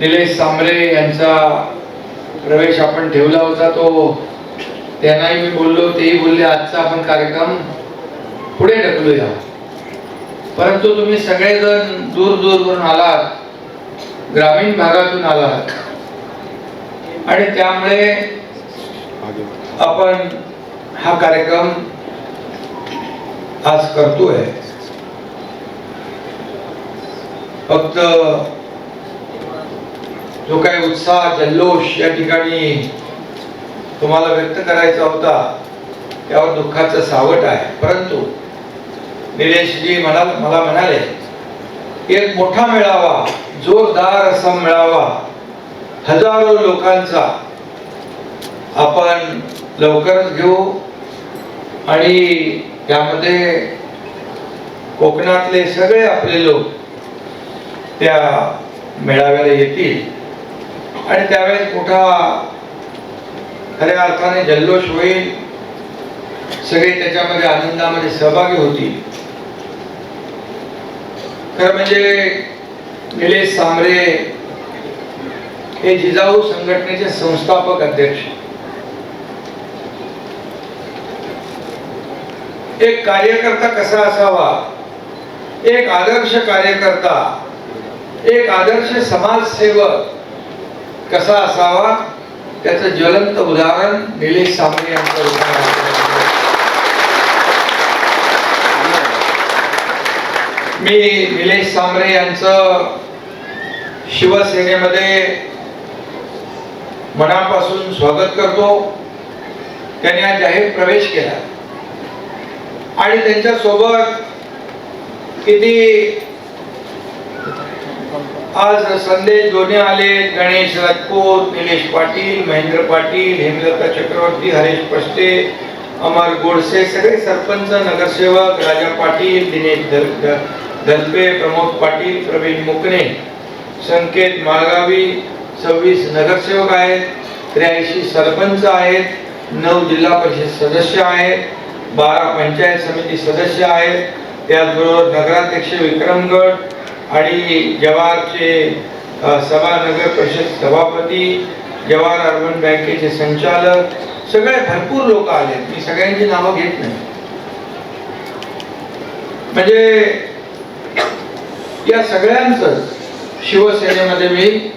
निलेश सांबरे यांचा प्रवेश आपण ठेवला होता तो. त्यांनाही मी बोललो तेही बोलले आजचा आपण कार्यक्रम पुढे ढकलूया. परंतु तुम्ही सगळेजण दूर दूरवरून आलात ग्रामीण भागातून आलात. आणि त्यामुळे आपण हा कार्यक्रम आज करतोय. फक्त जो काही उत्साह जल्लोष या ठिकाणी तुम्हाला व्यक्त करायचा होता त्यावर दुःखाचं सावट आहे. परंतु निलेशजी म्हणाल मला म्हणाले एक मोठा मेळावा जोरदार असा मेळावा हजारो लोकांचा. आपण लवकरच घेऊ आणि त्यामध्ये कोकणातले सगळे आपले लोक त्या मेळाव्याला येतील. आणि त्यावेळेस मोठा खऱ्या अर्थाने जल्लोष होईल सगळे त्याच्यामध्ये आनंदामध्ये सहभागी होतील. खरं म्हणजे निलेश सांबरे हे जिजाऊ संघटनेचे संस्थापक अध्यक्ष. एक कार्यकर्ता कसा असावा? एक आदर्श कार्यकर्ता एक आदर्श समाजसेवक कसा असावा? त्याचं ज्वलंत उदाहरण निलेश सांबरे यांचं उदाहरण. मी निलेश सामरे यांचं शिवसेनेमध्ये मनापासून स्वागत करतो. त्यांनी हा जाहीर प्रवेश केला. आणि त्यांच्यासोबत किती आज संदेश दोन्ही आले. गणेश राजपूत निलेश पाटील महेंद्र पाटील हेमलता चक्रवर्ती हरेश पष्टे अमर गोडसे सगळे सरपंच नगरसेवक राजा पाटील दिनेश दल- प्रमोद पाटील प्रवीण मुकणे संकेत माळगावी सव्वीस नगरसेवक आहेत त्र्याऐंशी सरपंच आहेत नऊ जिल्हा परिषद सदस्य आहेत बारा पंचायत समिती सदस्य आहेत. त्याचबरोबर नगराध्यक्ष विक्रमगड आणि जवाहरचे सभा नगर परिषद सभापती जवाहर अर्बन बँकेचे संचालक सगळे भरपूर लोक आले. मी सगळ्यांची नावं घेत नाही. म्हणजे या सगळ्यांचं शिवसेनेमध्ये मी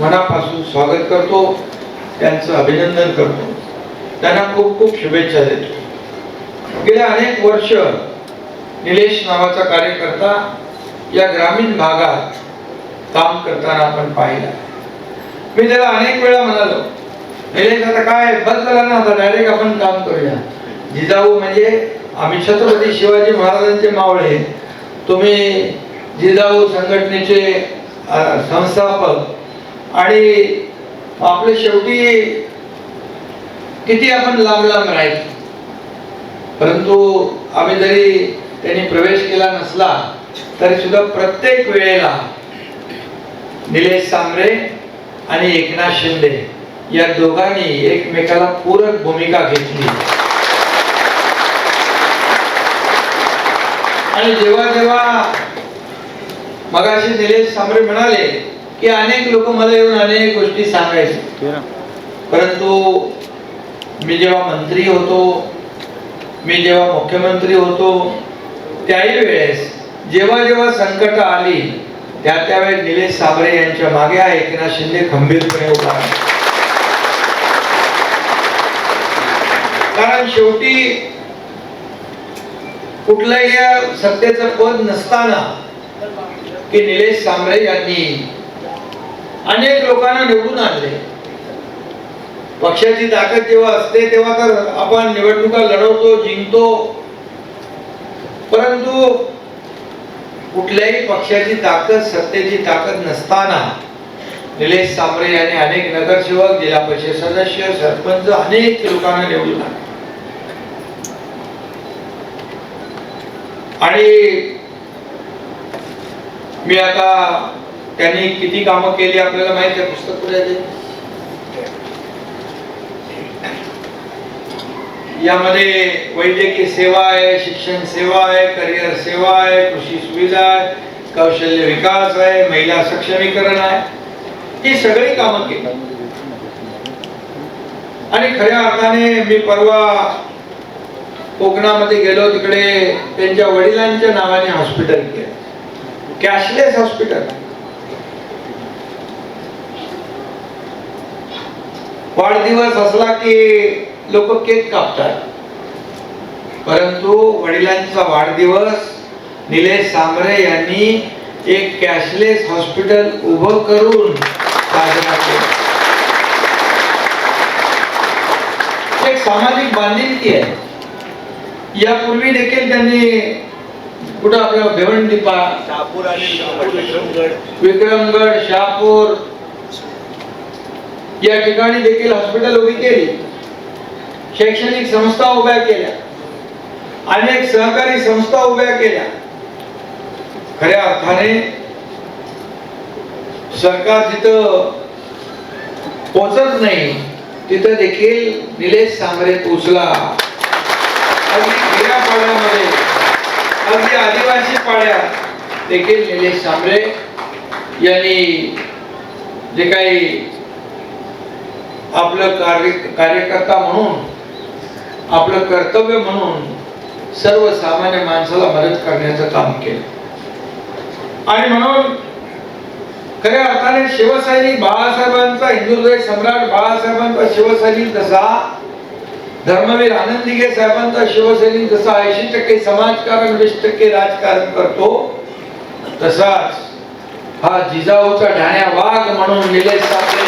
मनापासून स्वागत करतो त्यांचं अभिनंदन करतो. त्यांना खूप खूप शुभेच्छा देतो. गेल्या अनेक वर्ष निलेश नावाचा कार्यकर्ता या ग्रामीण भागात काम करताना आपण पाहिला. मी त्याला अनेक वेळा म्हणालो निलेश आता काय बंद झाला ना आता डायरेक्ट आपण काम करूया. जिजाऊ म्हणजे आम्ही छत्रपती शिवाजी महाराजांचे मावळे तुम्ही जिजाऊ संघटनेचे संस्थापक आणि आपले शेवटी किती आपण लांब लांब राहायचो परंतु आम्ही जरी त्यांनी प्रवेश केला नसला तरी सुद्धा प्रत्येक वेळेला निलेश सांबरे आणि एकनाथ शिंदे या दोघांनी एकमेकाला पूरक भूमिका घेतली. आणि जेव्हा जेव्हा मगाशी निलेश सांबरे म्हणाले की अनेक लोक मला येऊन अनेक गोष्टी सांगायचे. परंतु मी जेव्हा मंत्री होतो मी जेव्हा मुख्यमंत्री होतो त्याही वेळेस जेव्हा जेव्हा संकट आली त्या त्यावेळेस निलेश साबरे यांच्या मागे हा एकनाथ शिंदे खंबीरपणे उभा आहे. कारण शेवटी कुठलंही सत्तेचं पद नसताना की निलेश सांबरे यांनी अनेक लोकांना निवडून आणले पक्षाची ताकद जेव्हा असते तेव्हा तर आपण निवडणुका लढवतो जिंकतो परंतु कुठल्याही पक्षाची ताकद सत्तेची ताकद नसताना निलेश सांबरे यांनी अनेक नगरसेवक जिल्हा परिषद सदस्य सरपंच अनेक लोकांना निवडून आणि मी आता त्यांनी किती कामं केली आपल्याला माहिती आहे? पुस्तक पुढे आहे ते? यामध्ये वैद्यकीय सेवा आहे शिक्षण सेवा आहे करिअर सेवा आहे कृषी सुविधा आहे कौशल्य विकास आहे महिला सक्षमीकरण आहे. ही सगळी कामं केली. आणि खऱ्या अर्थाने मी परवा कोकणामध्ये गेलो तिकडे त्यांच्या वडिलांच्या नावाने हॉस्पिटल केलं. Cashless hospital. वाढदिवस असला की लोक केक कापतात. परंतु वडिलांचा वाढदिवस निलेश सांबरे यांनी एक कॅशलेस हॉस्पिटल उभं करून साजरा केला. एक सामाजिक बांधिलकी आहे. यापूर्वी देखील त्यांनी कुठं आपलं भिवंडीपा शहापूर आणि विक्रमगड. विक्रमगड शहापूर या ठिकाणी देखील हॉस्पिटल उभी केली. शैक्षणिक संस्था उभ्या केल्या. अनेक सहकारी संस्था उभ्या केल्या. खऱ्या अर्थाने सरकार जिथं पोचत नाही तिथं देखील निलेश सांगरे पोचला. अगदी अगदी आदिवासी पाड्यात देखील निलेश सांबरे यांनी जे काही आपलं कार्य कार्यकर्ता म्हणून आपलं कर्तव्य म्हणून सर्वसामान्य माणसाला मदत करण्याचं काम केलं. आणि म्हणून खऱ्या अर्थाने शिवसैनिक बाळासाहेबांचा हिंदुहृदय सम्राट बाळासाहेबांचा शिवसैनिक जसा धर्मवीर आनंदिगे साहेबांचा शिवसैनिक जसा ऐंशी टक्के समाजकारण वीस टक्के राजकारण करतो तसाच हा जिजाऊचा ढाण्या वाघ म्हणून निलेश साबळे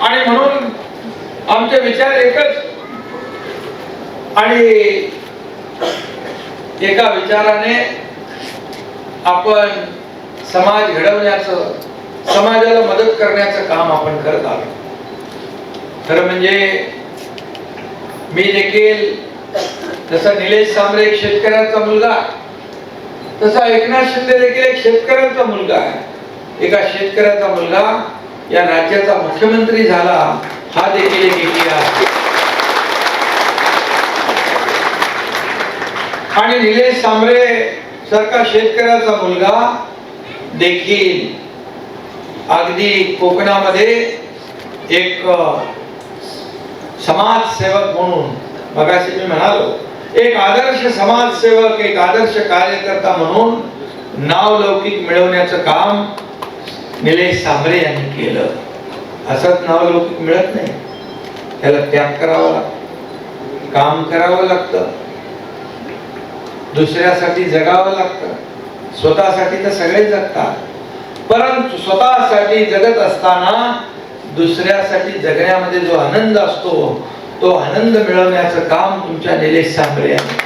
आणि म्हणून आमचे विचार एकच. आणि एका विचाराने आपण समाज घडवण्याचं समाजाला मदत करण्याचं काम आपण करत आलो. खरं म्हणजे मी देखील जसा निलेश सांबरे एक शेतकऱ्यांचा मुलगा तसा एकनाथ शिंदे देखील एक शेतकऱ्यांचा मुलगा आहे. एका शेतकऱ्याचा मुलगा या राज्याचा मुख्यमंत्री झाला. हा देखील एक इतिहास. आणि निलेश सांबरे सारखा शेतकऱ्याचा मुलगा देखील अगदी कोकणामध्ये एक समाजसेवक म्हणून मगाशी मी म्हणालो एक आदर्श समाजसेवक एक आदर्श कार्यकर्ता म्हणून नाव लौकिक मिळवण्याचं काम निलेश सांबरे यांनी केलं. असंच नाव मिळत नाही. त्याला त्याग करावा लागतो. काम करावं लागतं. दुसऱ्यासाठी जगावं लागतं. स्वतःसाठी तर सगळे जगतात. परंतु स्वतःसाठी जगत असताना दुसऱ्यासाठी जगण्यामध्ये जो आनंद असतो तो आनंद मिळवण्याचं काम तुमच्या निलेश सांबरे आहे